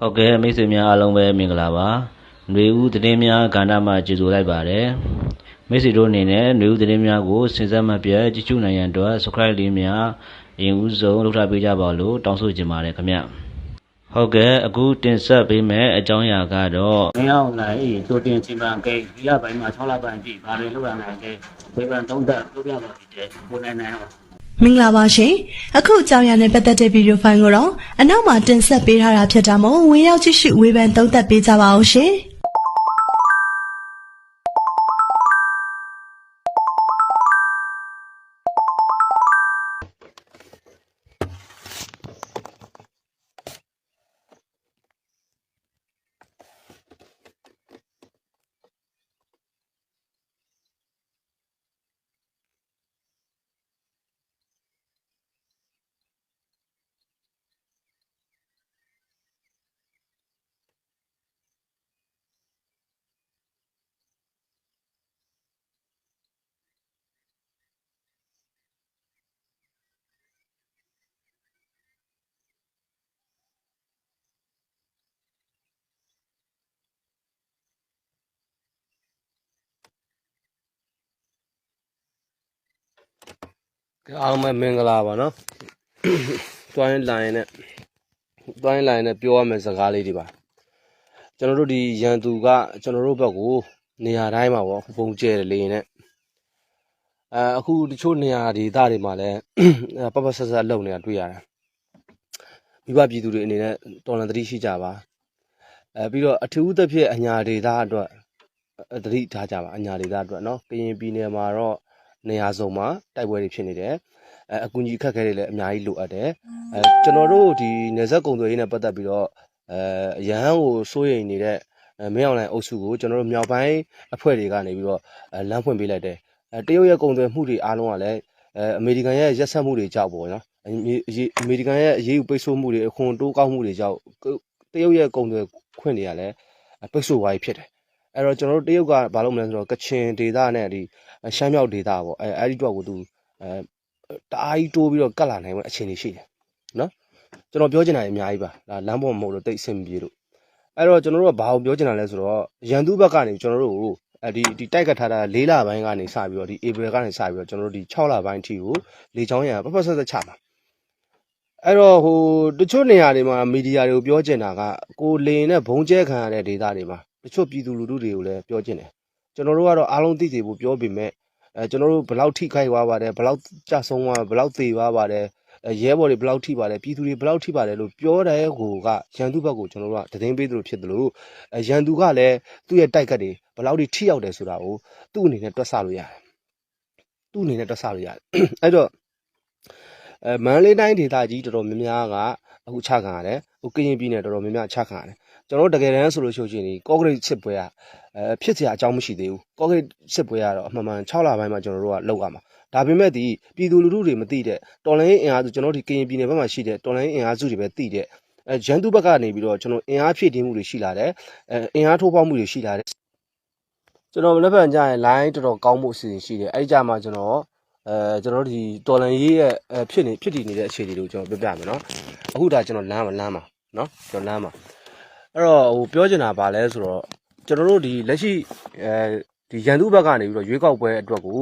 ဟုတ်ကဲ့မိတ်ဆွေများအားလုံးပဲမင်္ဂလာပါຫນွေဦးသတင်းများကဏ္ဍမှာကြိုဆိုလိုက်ပါတယ်မိတ်ဆွေတို့အနေနဲ့ຫນွေဦးသတင်းများကိုစဉ်ဆက်မပြတ်ကြည့်ရှုနိုင်ရန်အတွက် subscribe လေးများအရင်ဦးဆုံးလုပ်ထားပေးကြပါလို့တောင်းဆိုချင်ပါတယ်ခင်ဗျဟုတ်ကဲ့အခုတင်ဆက်ပေးမယ့်အကြောင်းအရာကတော့ မင်းအောင်လိုက်ကြိုတင်ချိန်ပန်ကိန်းဒီလပိုင်းမှာ6လပိုင်းပြီဘာတွေလုပ်ရနိုင်လဲဝေဖန်သုံးသပ်ပြောပြပါပြီတဲ့ကိုနိုင်နိုင်အောင် မင်္ဂလာပါရှင်အခုအကြောင်းအရာနဲ့ပတ်သက်တဲ့ဗီဒီယိုဖိုင်ကိုတော့အနောက်မှာတင်ဆက်ပေးထားတာဖြစ်တာမို့ဝင်ရောက်ကြည့်ရှုဝေဖန်သုံးသပ်ပေးကြပါအောင်ရှင် အားလုံးပဲမင်္ဂလာပါနော်တွိုင်းလိုင်းနဲ့တွိုင်းလိုင်းနဲ့ပြောရမယ့်စကားလေးတွေပါကျွန်တော်တို့ဒီရန်သူကကျွန်တော်တို့ဘက်ကိုနေရာတိုင်းမှာပေါ့ပုံကျဲတယ်လေနဲ့အဲအခုတချို့နေရာဒေသတွေမှာလည်းပပဆက်ဆက်လုံနေတာတွေ့ရတယ်မိဘပြည်သူတွေအနေနဲ့တော်လန်သတိရှိကြပါအဲပြီးတော့အထူးသဖြင့်အညာဒေသအတွက်သတိထားကြပါအညာဒေသအတွက်နော်ကရင်ပြည်နယ်မှာတော့ နေရာစုံမှာတိုက်ပွဲတွေဖြစ်နေတယ်အဲအကူကြီးအခက်အခဲတွေလည်းအများကြီးလိုအပ်တယ်အဲကျွန်တော်တို့ဒီနေဆက်ကုံသွေးရေးနဲ့ပတ်သက်ပြီးတော့အဲအရဟန်းကိုစိုးရိမ်နေတဲ့အဲမင်းအောင်လိုင်အုပ်စုကိုကျွန်တော်တို့မြောက်ပိုင်းအဖွဲ့တွေကနေပြီးတော့အဲလမ်းဖွင့်ပေးလိုက်တယ်အဲတရုတ်ရဲ့ကုံသွေးမှုတွေအားလုံးကလည်းအဲအမေရိကန်ရဲ့ရက်စက်မှုတွေကြောက်ပေါ့နော်အမေအမေရိကန်ရဲ့အရေးယူပိတ်ဆို့မှုတွေအခွန်တိုးကောက်မှုတွေကြောင့်တရုတ်ရဲ့ကုံသွေးခွင့်တွေကလည်းပိတ်ဆို့သွားပြီဖြစ်တယ် အဲ့တော့ကျွန်တော်တို့တရုတ်ကဘာလုပ်မလဲဆိုတော့ကချင်ဒေသနဲ့ဒီရှမ်းမြောက်ဒေသပေါ့အဲအဲ့ဒီတော့ကိုသူအဲတအားကြီးတိုးပြီးတော့ကတ်လာနိုင်မယ့်အခြေအနေရှိတယ်နော်ကျွန်တော်ပြောချင်တာအများကြီးပါဒါလမ်းပေါ်မဟုတ်လို့တိတ်အဆင်မပြေလို့အဲ့တော့ကျွန်တော်တို့ကဘာကိုပြောချင်တာလဲဆိုတော့ရန်သူဘက်ကနေကျွန်တော်တို့ကိုအဲဒီဒီတိုက်ကတ်ထားတာ၄လပိုင်းကနေစပြီးတော့ဒီ April ကနေစပြီးတော့ကျွန်တော်တို့ဒီ6လပိုင်းအထိကိုလေချောင်းရံပပဆက်ဆက်ချမှာအဲ့တော့ဟိုတချို့နေရာတွေမှာမီဒီယာတွေကိုပြောချင်တာကကိုလေနဲ့ဘုံကျဲခံရတဲ့ဒေသတွေမှာတ ချို့ပြည်သူလူထုတွေကိုလည်းပြောချင်တယ်ကျွန်တော်တို့ကတော့အားလုံးသိစေဖို့ပြောပေမဲ့အဲကျွန်တော်တို့ဘယ်လောက်ထိခိုက်သွားပါတယ်ဘယ်လောက်ကြဆုံးသွားဘယ်လောက်သေသွားပါတယ်အဲရဲဘော်တွေဘယ်လောက်ထိပါတယ်ပြည်သူတွေဘယ်လောက်ထိပါတယ်လို့ပြောတဲ့ဟိုကရန်သူဘက်ကိုကျွန်တော်တို့ကသတင်းပေးသလိုဖြစ်သလိုအဲရန်သူကလည်းသူ့ရဲ့တိုက်ကတ်တွေဘယ်လောက်ထိထိရောက်တယ်ဆိုတာကိုသူ့အနေနဲ့တွက်ဆလို့ရတယ်သူ့အနေနဲ့တွက်ဆလို့ရတယ်အဲ့တော့အဲမန္တလေးတိုင်းဒေသကြီးတော်တော်များများကအခုချခံရတယ် ဟိုကရင်ပြည်နယ်တော်တော်များများချခံရတယ်ကျွန်တော်တို့တကယ်တမ်းဆိုလို့ရှိရင်ဒီကော့ဂရိတ်ချစ်ပွဲကအဲဖြစ်စရာအကြောင်းမရှိသေးဘူးကော့ဂရိတ်ချစ်ပွဲကတော့အမှန်မှန်6လပိုင်းမှာကျွန်တော်တို့ကလောက်ရမှာဒါပေမဲ့ဒီပြည်သူလူထုတွေမသိတဲ့တော်လိုင်းအင်အားစုကျွန်တော်တို့ဒီကရင်ပြည်နယ်ဘက်မှာရှိတဲ့တော်လိုင်းအင်အားစုတွေပဲသိတဲ့အဲရန်သူဘက်ကနေပြီးတော့ကျွန်တော်အင်အားဖြည့်တင်းမှုတွေရှိလာတယ်အဲအင်အားထိုးပေါက်မှုတွေရှိလာတယ်ကျွန်တော်မလက်ပံကြရင် line တော်တော်ကောင်းမှုအစီအစဉ်ရှိတယ်အဲ့ကြမှာကျွန်တော်အဲကျွန်တော်တို့ဒီတော်လန်ရေးရဲ့ဖြစ်နေဖြစ်တည်နေတဲ့အခြေအနေတွေကိုကျွန်တော်ပြပြမယ်နော်အခုဒါကျွန်တော်လမ်းမှာလမ်းမှာ နော်ကျွန်တော်လမ်းမှာအဲ့တော့ဟိုပြောချင်တာဗာလဲဆိုတော့ကျွန်တော်တို့ဒီလက်ရှိအဲဒီရန်သူဘက်ကနေပြီးတော့ရွေးကောက်ပွဲအတွက်ကို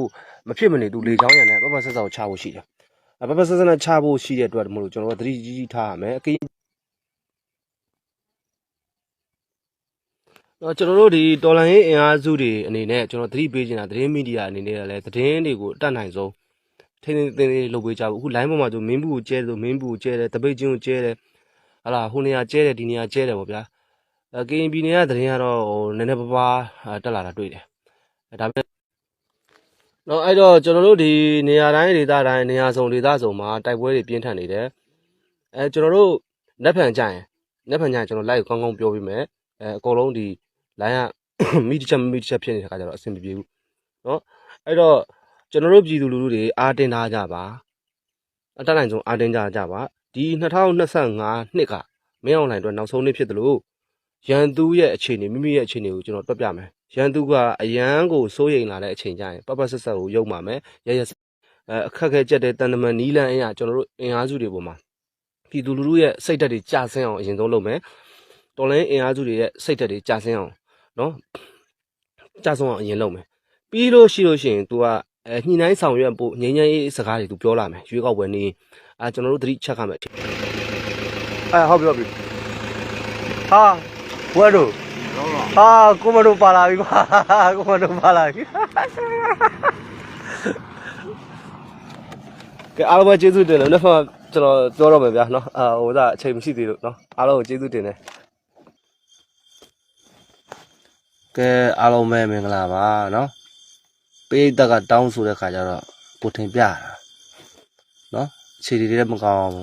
မဖြစ်မနေသူလေချောင်းရံနဲ့ပပဆက်ဆက်ကိုချဖို့ရှိတယ်ပပဆက်ဆက်နဲ့ချဖို့ရှိတဲ့အတွက်မလို့ကျွန်တော်တို့သတိကြီးကြီးထားရမယ်အကိတော့ကျွန်တော်တို့ဒီတော်လန်ရေးအင်အားစုတွေအနေနဲ့ကျွန်တော်သတိပေးချင်တာသတင်းမီဒီယာအနေနဲ့လည်းသတင်းတွေကိုအတတ်နိုင်ဆုံးထိန်းသိမ်းသိမ်းလုပ်ပေးကြဘူးအခု line ပေါ်မှာဆိုမင်းဘူးကိုကျဲတယ်ဆိုမင်းဘူးကိုကျဲတယ်တပိတ်ချင်းကိုကျဲတယ် ဟလာဟိုနေရာကျဲတယ်ဒီနေရာကျဲတယ်ပေါ့ဗျာအဲ KNB နေရာသတင်းကတော့ဟိုနည်းနည်းပါးပါးတက်လာတာတွေ့တယ်အဲဒါပေမဲ့နော်အဲ့တော့ကျွန်တော်တို့ဒီနေရာတိုင်းဒေသတိုင်းနေရာစုံဒေသစုံမှာတိုက်ပွဲတွေပြင်းထန်နေတယ်အဲကျွန်တော်တို့လက်ဖန်ကြရင်လက်ဖန်ကြရင်ကျွန်တော် live ကောင်းကောင်းပြောပေးမယ်အဲအကုန်လုံးဒီ line ကမိတချက်မိတချက်ဖြစ်နေတဲ့ခါကျတော့အဆင်မပြေဘူးနော်အဲ့တော့ကျွန်တော်တို့ပြည်သူလူထုတွေအားတင်းထားကြပါအတတ်နိုင်ဆုံးအားတင်းကြကြပါ ဒီ2025နှစ်ကမင်းအောင်လှိုင်အတွက်နောက်ဆုံးနှစ်ဖြစ်တယ်လို့ရန်သူရဲ့အခြေအနေမိမိရဲ့အခြေအနေကိုကျွန်တော်တွက်ပြမယ်ရန်သူကအရန်ကိုစိုးရိမ်လာတဲ့အချိန်ကျရင်ပပဆက်ဆက်ကိုယုံပါမယ်ရရအဲအခက်ခဲကြက်တဲ့တန်တမန်နီးလန်းအရာကျွန်တော်တို့အင်အားစုတွေပေါ်မှာပြည်သူလူထုရဲ့စိတ်ဓာတ်တွေကြာဆင်းအောင်အရင်ဆုံးလုပ်မယ်တော်လိုင်းအင်အားစုတွေရဲ့စိတ်ဓာတ်တွေကြာဆင်းအောင်နော်ကြာဆုံးအောင်အရင်လုပ်မယ်ပြီးလို့ရှိလို့ရှိရင် तू က အဲညှိနှိုင်းဆောင်ရွက်ဖို့ငြိမ်းချမ်းရေးစကားတွေ तू ပြောလာမယ်ရွေးကောက်ပွဲနေအာကျွန်တော်တို့သတိချက်ခမယ်အဲဟုတ်ပြီဟုတ်ပြီဟာဘွဲတို့ဟာကိုမတို့ပါလာပြီပါကိုမတို့ပါလာပြီကဲအားလုံးပဲကျေးဇူးတင်တယ်နောက်မှကျွန်တော်ပြောတော့မယ်ဗျာနော်အာဟိုဒါအချိန်မရှိသေးလို့နော်အားလုံးကိုကျေးဇူးတင်တယ်ကဲအားလုံးပဲမင်္ဂလာပါနော် ပိဋကကတောင်းဆိုတဲ့ခါကျတော့ကိုထင်ပြတာနော်ခြေတွေလည်းမကောင်းအောင်